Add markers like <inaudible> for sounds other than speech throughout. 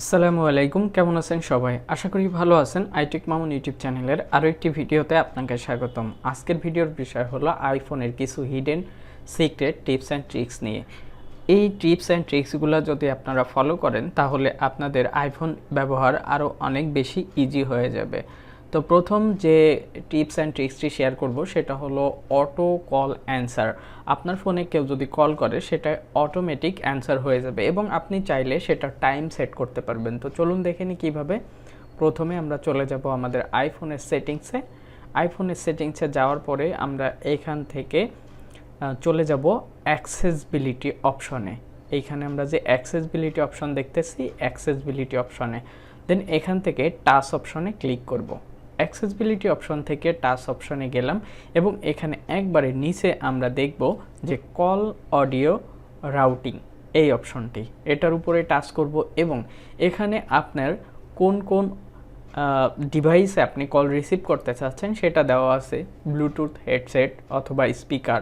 আসসালামু আলাইকুম, কেমন আছেন সবাই? আশা করি ভালো আছেন। আইটেক মামুন ইউটিউব চ্যানেলের আরও একটি ভিডিওতে আপনাকে স্বাগতম। আজকের ভিডিওর বিষয় হলো আইফোনের কিছু hidden secret tips and tricks নিয়ে। এই টিপস অ্যান্ড ট্রিক্সগুলো যদি আপনারা ফলো করেন, তাহলে আপনাদের আইফোন ব্যবহার আরও অনেক বেশি ইজি হয়ে যাবে। তো প্রথম যে টিপস অ্যান্ড ট্রিক্সটি শেয়ার করব সেটা হলো অটো কল অ্যান্সার। আপনার ফোনে কেউ যদি কল করে, সেটা অটোমেটিক অ্যান্সার হয়ে যাবে এবং আপনি চাইলে সেটা টাইম সেট করতে পারবেন। তো চলুন দেখে নিই কীভাবে। প্রথমে আমরা চলে যাব আমাদের আইফোনের সেটিংসে। আইফোনের সেটিংসে যাওয়ার পরে আমরা এখান থেকে চলে যাব অ্যাক্সেসবিলিটি অপশনে। এইখানে আমরা যে অ্যাক্সেসবিলিটি অপশন দেখতেছি, অ্যাক্সেসবিলিটি অপশনে। দেন এখান থেকে টাচ অপশনে ক্লিক করব। অ্যাক্সেসবিলিটি অপশন থেকে টাচ অপশনে গেলাম এবং এখানে একবারে নিচে আমরা দেখব যে কল অডিও রাউটিং এই অপশনটি এটার উপরে টাচ করব এবং এখানে আপনার কোন কোন ডিভাইসে আপনি কল রিসিভ করতে চাচ্ছেন সেটা দেওয়া আছে ব্লুটুথ হেডসেট অথবা স্পিকার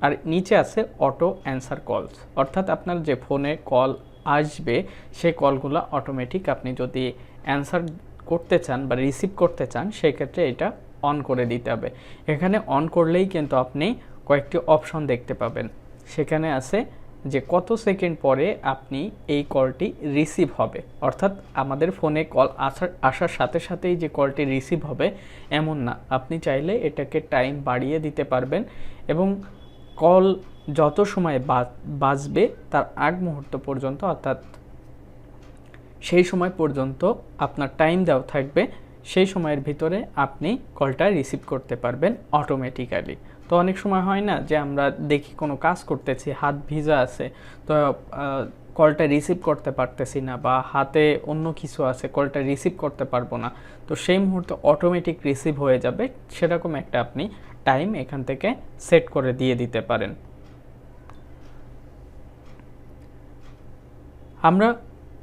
আর নিচে আছে অটো অ্যান্সার কলস অর্থাৎ আপনার যে ফোনে কল আসবে, সে কলগুলো অটোমেটিক আপনি যদি অ্যান্সার করতে চান বা রিসিভ করতে চান সেক্ষেত্রে এটা অন করে দিতে হবে। এখানে অন করলেই কিন্তু আপনি কয়েকটি অপশন দেখতে পাবেন। সেখানে আছে যে কত সেকেন্ড পরে আপনি এই কলটি রিসিভ হবে। অর্থাৎ আমাদের ফোনে কল আসার আসার সাথে সাথেই যে কলটি রিসিভ হবে, এমন না। আপনি চাইলে এটাকে টাইম বাড়িয়ে দিতে পারবেন এবং কল যত সময় বাজবে তার আগ মুহূর্ত পর্যন্ত অর্থাৎ সেই সময় পর্যন্ত আপনার টাইম দেওয়া থাকবে, সেই সময়ের ভিতরে আপনি কলটা রিসিভ করতে পারবেন অটোমেটিক্যালি তো অনেক সময় হয় না যে আমরা দেখি কোনো কাজ করতেছি, হাত ভিজা আছে, তো কলটা রিসিভ করতে পারতেছি না বা হাতে অন্য কিছু আছে কলটা রিসিভ করতে পারব না, তো সেই মুহূর্তে অটোমেটিক রিসিভ হয়ে যাবে, সেরকম একটা আপনি টাইম এখান থেকে সেট করে দিয়ে দিতে পারেন। আমরা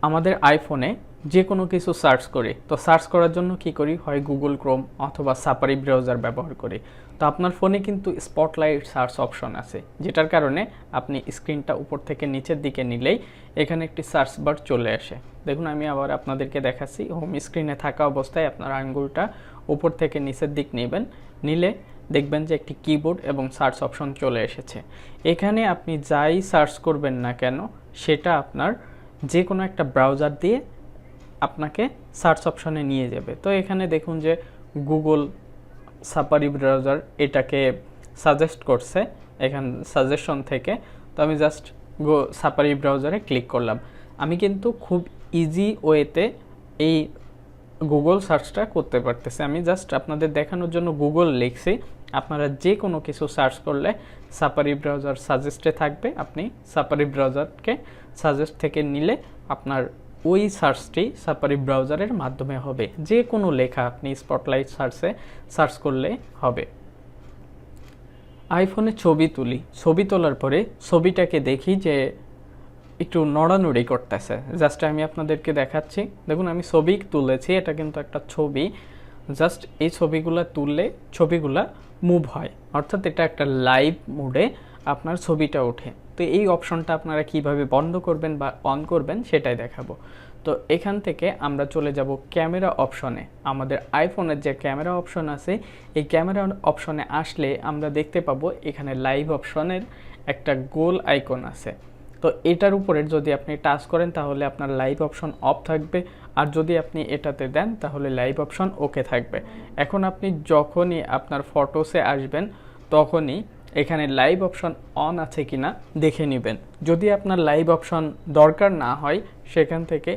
আমাদের আইফোনে যে কোনো কিছু সার্চ করি। তো সার্চ করার জন্য কি করি? হয় গুগল ক্রোম অথবা সাপারি ব্রাউজার ব্যবহার করি। তো আপনার ফোনে কিন্তু স্পটলাইট সার্চ অপশন আছে, যেটার কারণে আপনি স্ক্রিনটা উপর থেকে নিচের দিকে নিলেই এখানে একটি সার্চ বার চলে আসে। দেখুন, আমি আবার আপনাদেরকে দেখাচ্ছি। হোম স্ক্রিনে থাকা অবস্থায় আপনার আঙ্গুলটা উপর থেকে নিচের দিক নেবেন, নিলে দেখবেন যে একটি কিবোর্ড এবং সার্চ অপশন চলে এসেছে। এখানে আপনি যাই সার্চ করবেন না কেন, সেটা আপনার যে কোনো একটা ব্রাউজার দিয়ে আপনাকে সার্চ অপশনে নিয়ে যাবে। তো এখানে দেখুন যে গুগল সাপারি ব্রাউজার এটাকে সাজেস্ট করছে, এখান সাজেশন থেকে। তো আমি জাস্ট গো সাপারি ব্রাউজারে ক্লিক করলাম। আমি কিন্তু খুব ইজি ওয়েতে এই গুগল সার্চটা করতে পারতেছি। আমি জাস্ট আপনাদের দেখানোর জন্য গুগল লিখছি। আপনারা যে কোনো কিছু সার্চ করলে সাপারি ব্রাউজার সাজেস্টে থাকবে। আপনি সাপারি ব্রাউজারকে সাজেস্ট থেকে নিলে আপনার ওই সার্চটি সাপারি ব্রাউজারের মাধ্যমে হবে। যে কোনো লেখা আপনি স্পটলাইট সার্চে সার্চ করলে হবে। আইফোনে ছবি তুলি। ছবি তোলার পরে ছবিটাকে দেখি যে একটু নড়ানড়ি করতেছে। জাস্ট আমি আপনাদেরকে দেখাচ্ছি। দেখুন, আমি ছবি তুলেছি, এটা কিন্তু একটা ছবি। জাস্ট এই ছবিগুলো তুললে ছবিগুলা মুভ হয়। অর্থাৎ এটা একটা লাইভ মুডে আপনার ছবিটা ওঠে। তো এই অপশনটা আপনারা কীভাবে বন্ধ করবেন বা অন করবেন, সেটাই দেখাবো। তো এখান থেকে আমরা চলে যাব ক্যামেরা অপশনে আমাদের আইফোনের যে ক্যামেরা অপশন আছে, এই ক্যামেরা অপশনে আসলে আমরা দেখতে পাবো এখানে লাইভ অপশনের একটা গোল আইকন আছে। তো এটার উপরে যদি আপনি টাচ করেন, তাহলে আপনার লাইভ অপশন অফ থাকবে। আর যদি আপনি এটাতে দেন, তাহলে লাইভ অপশন ওকে থাকবে। এখন আপনি যখনই আপনার ফটোসে আসবেন, তখনই এখানে লাইভ অপশন অন আছে কিনা দেখে নেবেন। যদি আপনার লাইভ অপশন দরকার না হয়, সেখান থেকে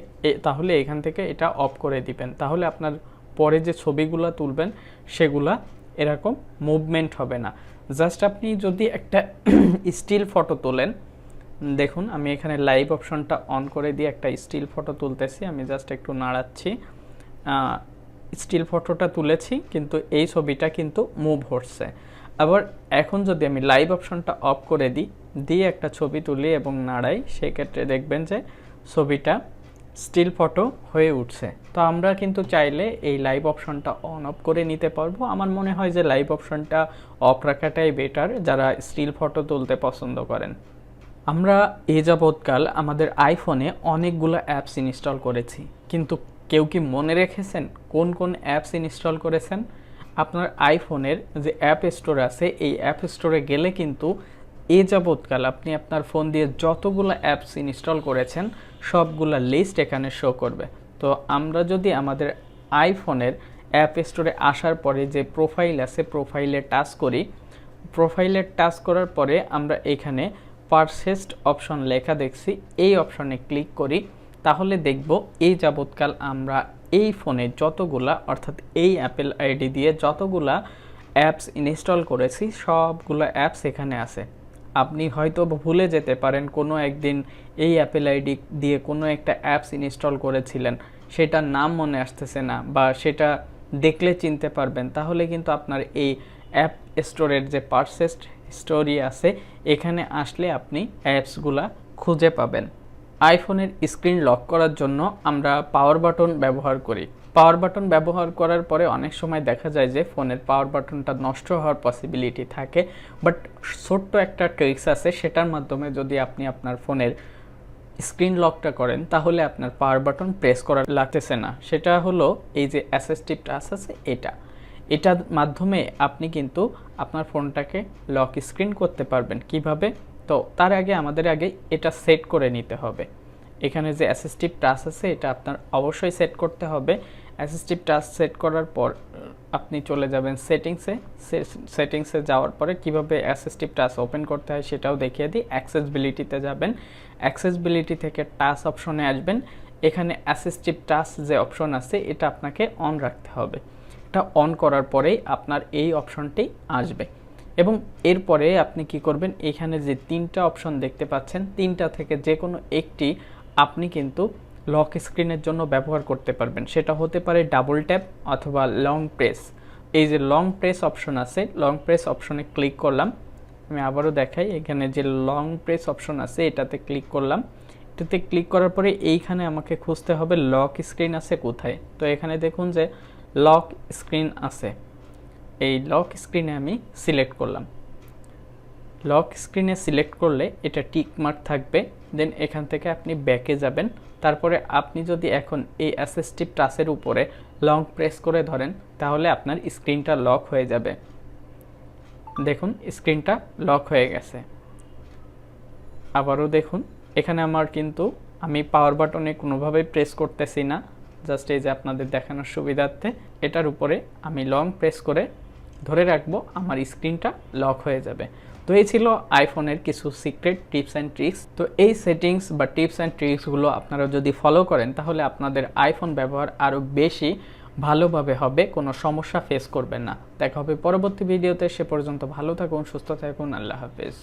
তাহলে এখান থেকে এটা অফ করে দিবেন। তাহলে আপনার পরে যে ছবিগুলো তুলবেন, সেগুলা এরকম মুভমেন্ট হবে না। জাস্ট আপনি যদি একটা <clears throat> স্টিল ফটো তোলেন দেখুন, আমি এখানে লাইভ অপশনটা অন করে দিয়ে একটা স্টিল ফটো তুলতেছি। আমি জাস্ট একটু নাড়াচ্ছি। স্টিল ফটোটা তুলেছি, কিন্তু এই ছবিটা কিন্তু মুভ হচ্ছে। আবার এখন যদি আমি লাইভ অপশনটা অফ করে দিই, দিয়ে একটা ছবি তুলি এবং নাড়াই, সেক্ষেত্রে দেখবেন যে ছবিটা স্টিল ফটো হয়ে উঠছে। তো আমরা কিন্তু চাইলে এই লাইভ অপশনটা অন অফ করে নিতে পারব। আমার মনে হয় যে লাইভ অপশনটা অফ রাখাটাই বেটার যারা স্টিল ফটো তুলতে পছন্দ করেন। আমরা এ যাবৎকাল আমাদের আইফোনে অনেকগুলো অ্যাপস ইনস্টল করেছি। কিন্তু কেউ কি মনে রেখেছেন কোন কোন অ্যাপস ইনস্টল করেছেন? আপনার আইফোনের যে অ্যাপ স্টোর আছে, এই অ্যাপ স্টোরে গেলে কিন্তু এ যাবৎকাল আপনি আপনার ফোন দিয়ে যতগুলো অ্যাপস ইনস্টল করেছেন, সবগুলা লিস্ট এখানে শো করবে। তো আমরা যদি আমাদের আইফোনের অ্যাপ স্টোরে আসার পরে যে প্রোফাইল আছে প্রোফাইলে টাচ করি প্রোফাইলে টাচ করার পরে আমরা এখানে পারসেস্ট অপশন লেখা দেখছি, এই অপশনে ক্লিক করি, তাহলে দেখব এই যাবৎকাল আমরা এই ফোনে যতগুলা, অর্থাৎ এই অ্যাপেল আইডি দিয়ে যতগুলা অ্যাপস ইনস্টল করেছি, সবগুলো অ্যাপস এখানে আছে। আপনি হয়তো ভুলে যেতে পারেন, কোনো একদিন এই অ্যাপেল আইডি দিয়ে কোনো একটা অ্যাপস ইনস্টল করেছিলেন, সেটার নাম মনে আসতেছে না বা সেটা দেখলে চিনতে পারবেন, তাহলে কিন্তু আপনার এই অ্যাপ স্টোরের যে পারসেস্ট স্টোরি আছে, এখানে আসলে আপনি অ্যাপসগুলা খুঁজে পাবেন। আইফোনের স্ক্রিন লক করার জন্য আমরা পাওয়ার বাটন ব্যবহার করি। পাওয়ার বাটন ব্যবহার করার পরে অনেক সময় দেখা যায় যে ফোনের পাওয়ার বাটনটা নষ্ট হওয়ার পসিবিলিটি থাকে বাট ছোট্ট একটা ট্রিক্স আছে, সেটার মাধ্যমে যদি আপনি আপনার ফোনের স্ক্রিন লকটা করেন, তাহলে আপনার পাওয়ার বাটন প্রেস করা লাগতেছে না। সেটা হলো এই যে অ্যাসেসটিভ টাচ আছে, এটা। এটার মাধ্যমে আপনি কিন্তু আপনার ফোনটাকে লক স্ক্রিন করতে পারবেন। কীভাবে? তো তার আগে, আমাদের আগে এটা সেট করে নিতে হবে। এখানে যে অ্যাসিস্টিভ টাচ আছে, এটা আপনার অবশ্যই সেট করতে হবে। অ্যাসিস্টিভ টাচ সেট করার পর আপনি চলে যাবেন সেটিংসে সেটিংসে যাওয়ার পরে কীভাবে অ্যাসিস্টিভ টাচ ওপেন করতে হয় সেটাও দেখিয়ে দিই। অ্যাক্সেসবিলিটিতে যাবেন। অ্যাক্সেসবিলিটি থেকে টাচ অপশনে আসবেন। এখানে অ্যাসিস্টিভ টাচ যে অপশন আছে, এটা আপনাকে অন রাখতে হবে। এটা অন করার পরেই আপনার এই অপশনটি আসবে। এবং এরপরে আপনি কি করবেন, এখানে যে তিনটা অপশন দেখতে পাচ্ছেন, তিনটা থেকে যে কোনো একটি আপনি কিন্তু লক স্ক্রিনের জন্য ব্যবহার করতে পারবেন। সেটা হতে পারে ডাবল ট্যাপ অথবা লং প্রেস এই যে লং প্রেস অপশন আছে লং প্রেস অপশনে ক্লিক করলাম। আমি আবারও দেখাই, এখানে যে লং প্রেস অপশন আছে, এটাতে ক্লিক করলাম। এটাতে ক্লিক করার পরে এইখানে আমাকে খুঁজতে হবে লক স্ক্রিন আছে কোথায়। তো এখানে দেখুন যে লক স্ক্রিন আছে। এই লক স্ক্রিনে আমি সিলেক্ট করলাম। লক স্ক্রিনে সিলেক্ট করলে এটা টিক মার্ক থাকবে দেন এখান থেকে আপনি ব্যাকে যাবেন। তারপরে আপনি যদি এখন এই অ্যাসিস্টিভ টাচের উপরে লং প্রেস করে ধরেন, তাহলে আপনার স্ক্রিনটা লক হয়ে যাবে। দেখুন স্ক্রিনটা লক হয়ে গেছে। আবারও দেখুন, এখানে আমার কিন্তু আমি পাওয়ার বাটনে কোনোভাবেই প্রেস করতেছি না। জাস্ট এই যে আপনাদের দেখানোর সুবিধার্থে, এটার উপরে আমি লং প্রেস করে ধরে রাখব, আমার স্ক্রিনটা লক হয়ে যাবে। তো এই ছিল আইফোনের কিছু সিক্রেট টিপস অ্যান্ড ট্রিক্স তো এই সেটিংস বা টিপস অ্যান্ড ট্রিক্সগুলো আপনারা যদি ফলো করেন, তাহলে আপনাদের আইফোন ব্যবহার আরও বেশি ভালোভাবে হবে, কোনো সমস্যা ফেস করবেন না। দেখা হবে পরবর্তী ভিডিওতে সে পর্যন্ত ভালো থাকুন, সুস্থ থাকুন, আল্লাহ হাফেজ।